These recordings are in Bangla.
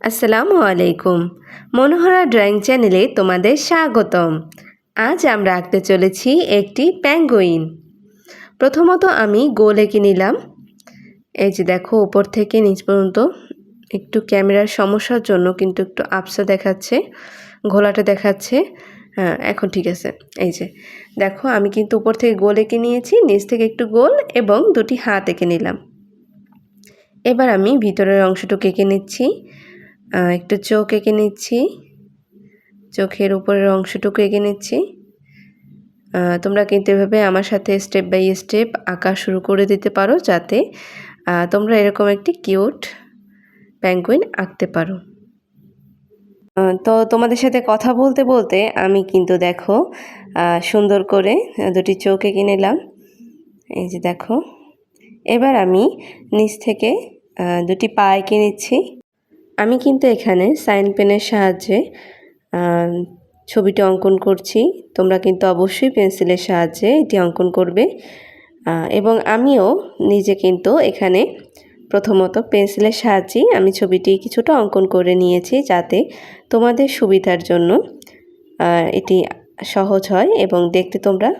আসসালামু আলাইকুম। মনোহরা ড্রয়িং চ্যানেলে তোমাদের স্বাগতম। আজ আমরা আঁকতে চলেছি একটি প্যাঙ্গুইন। প্রথমত আমি গোল এঁকে নিলাম। এই যে দেখো, উপর থেকে নিচ পর্যন্ত একটু ক্যামেরার সমস্যার জন্য কিন্তু একটু আপসা দেখাচ্ছে, ঘোলাটা দেখাচ্ছে। হ্যাঁ এখন ঠিক আছে। এই যে দেখো, আমি কিন্তু উপর থেকে গোল এঁকে নিয়েছি, নিচ থেকে একটু গোল এবং দুটি হাত এঁকে নিলাম। এবার আমি ভিতরের অংশটুকু এঁকে নিচ্ছি। একটু চোখ এঁকে নিচ্ছি। চোখের উপরের অংশটুকু এঁকে নিচ্ছি। তোমরা কিন্তু এভাবে আমার সাথে স্টেপ বাই স্টেপ আঁকা শুরু করে দিতে পারো যাতে তোমরা এরকম একটি কিউট প্যাঙ্গুইন আঁকতে পারো। তো তোমাদের সাথে কথা বলতে বলতে আমি কিন্তু দেখো সুন্দর করে দুটি চোখ এঁকে নিলাম। এই যে দেখো, এবার আমি নিচ থেকে দুটি পা এঁকে নিচ্ছি। আমি কিন্তু এখানে সাইন পেনের সাহায্যে ছবিটি অঙ্কন করছি। তোমরা কিন্তু অবশ্যই পেন্সিলের সাহায্যে এটি অঙ্কন করবে। এবং আমিও নিজে কিন্তু এখানে প্রথমত পেন্সিলের সাহায্যেই আমি ছবিটি কিছুটা অঙ্কন করে নিয়েছি যাতে তোমাদের সুবিধার জন্য এটি সহজ হয় এবং দেখতে তোমরা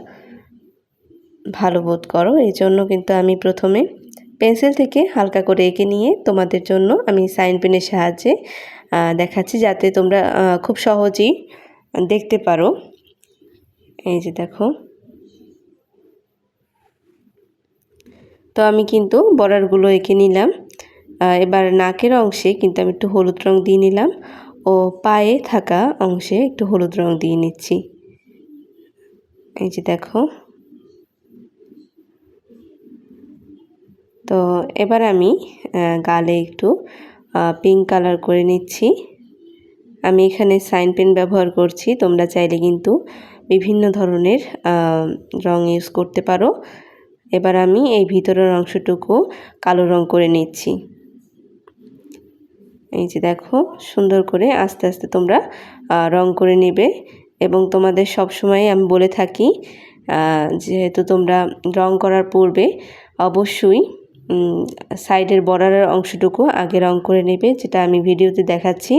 ভালো বোধ করো। এই জন্য কিন্তু আমি প্রথমে পেন্সিল থেকে হালকা করে এঁকে নিয়ে তোমাদের জন্য আমি সাইন পেনের সাহায্যে দেখাচ্ছি যাতে তোমরা খুব সহজেই দেখতে পারো। এই যে দেখো। তো আমি কিন্তু বর্ডারগুলো এঁকে নিলাম। এবার নাকের অংশে কিন্তু আমি একটু হলুদ রং দিয়ে নিলাম। ও পায়ে থাকা অংশে একটু হলুদ রং দিয়ে নিচ্ছি। এই যে দেখো। তো এবার আমি গালে একটু পিঙ্ক কালার করে নিচ্ছি। আমি এখানে সাইন পেন ব্যবহার করছি। তোমরা চাইলে কিন্তু বিভিন্ন ধরনের রং ইউজ করতে পারো। এবার আমি এই ভিতরের অংশটুকু কালো রং করে নিচ্ছি। এই যে দেখো, সুন্দর করে আস্তে আস্তে তোমরা রং করে নেবে। এবং তোমাদের সব সময় আমি বলে থাকি যেহেতু তোমরা রং করার পূর্বে অবশ্যই সাইডের বর্ডারের অংশটুকু আগে রং করে নেবে, যেটা আমি ভিডিওতে দেখাচ্ছি।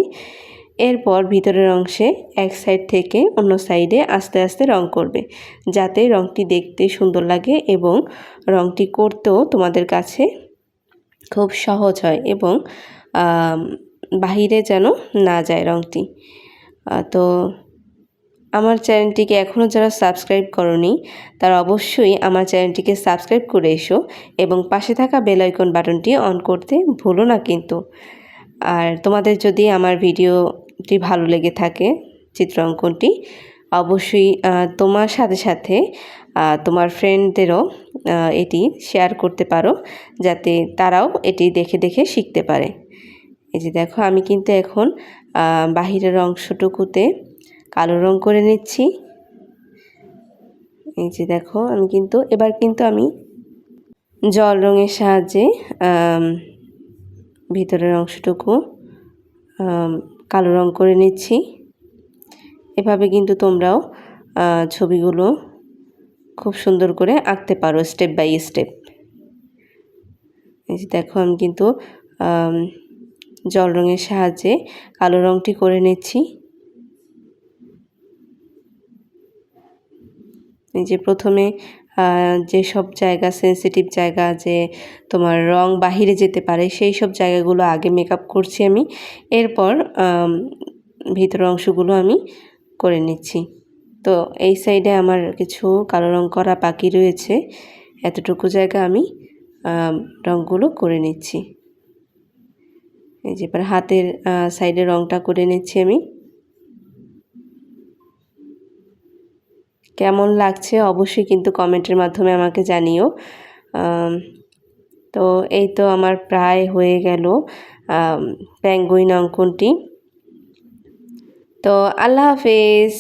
এরপর ভিতরের অংশে এক সাইড থেকে অন্য সাইডে আস্তে আস্তে রং করবে, যাতে রংটি দেখতে সুন্দর লাগে এবং রংটি করতেও তোমাদের কাছে খুব সহজ হয় এবং বাহিরে যেন না যায় রংটি। তো আমার চ্যানেলটিকে এখনও যারা সাবস্ক্রাইব করনি, তারা অবশ্যই আমার চ্যানেলটিকে সাবস্ক্রাইব করে এসো এবং পাশে থাকা বেল আইকন বাটনটি অন করতে ভুলো না কিন্তু। আর তোমাদের যদি আমার ভিডিওটি ভালো লেগে থাকে, চিত্র অঙ্কনটি, অবশ্যই তোমার সাথে সাথে তোমার ফ্রেন্ডদেরও এটি শেয়ার করতে পারো, যাতে তারাও এটি দেখে দেখে শিখতে পারে। এই যে দেখো, আমি কিন্তু এখন বাহিরের অংশটুকুতে কালো রং করে নিচ্ছি। এই যে দেখো, আমি কিন্তু, এবার কিন্তু আমি জল রঙের সাহায্যে ভিতরের অংশটুকু কালো রং করে নিচ্ছি। এভাবে কিন্তু তোমরাও ছবিগুলো খুব সুন্দর করে আঁকতে পারো স্টেপ বাই স্টেপ এই যে দেখো, আমি কিন্তু জল রঙের সাহায্যে কালো রঙটি করে নিচ্ছি। যে প্রথমে যেসব জায়গা সেন্সিটিভ জায়গা, যে তোমার রং বাহিরে যেতে পারে, সেই সব জায়গাগুলো আগে মেকআপ করছি আমি। এরপর ভিতর অংশগুলো আমি করে নিচ্ছি। তো এই সাইডে আমার কিছু কালো রং করা বাকি রয়েছে। এতটুকু জায়গা আমি রঙগুলো করে নিচ্ছি। এই যে এবার হাতের সাইডে রংটা করে নিচ্ছি আমি। কেমন লাগছে অবশ্যই কিন্তু কমেন্টের মাধ্যমে আমাকে জানিও। তো এই তো আমার প্রায় হয়ে গেল প্যাঙ্গুইন অঙ্কনটি। তো আল্লাহ হাফেজ।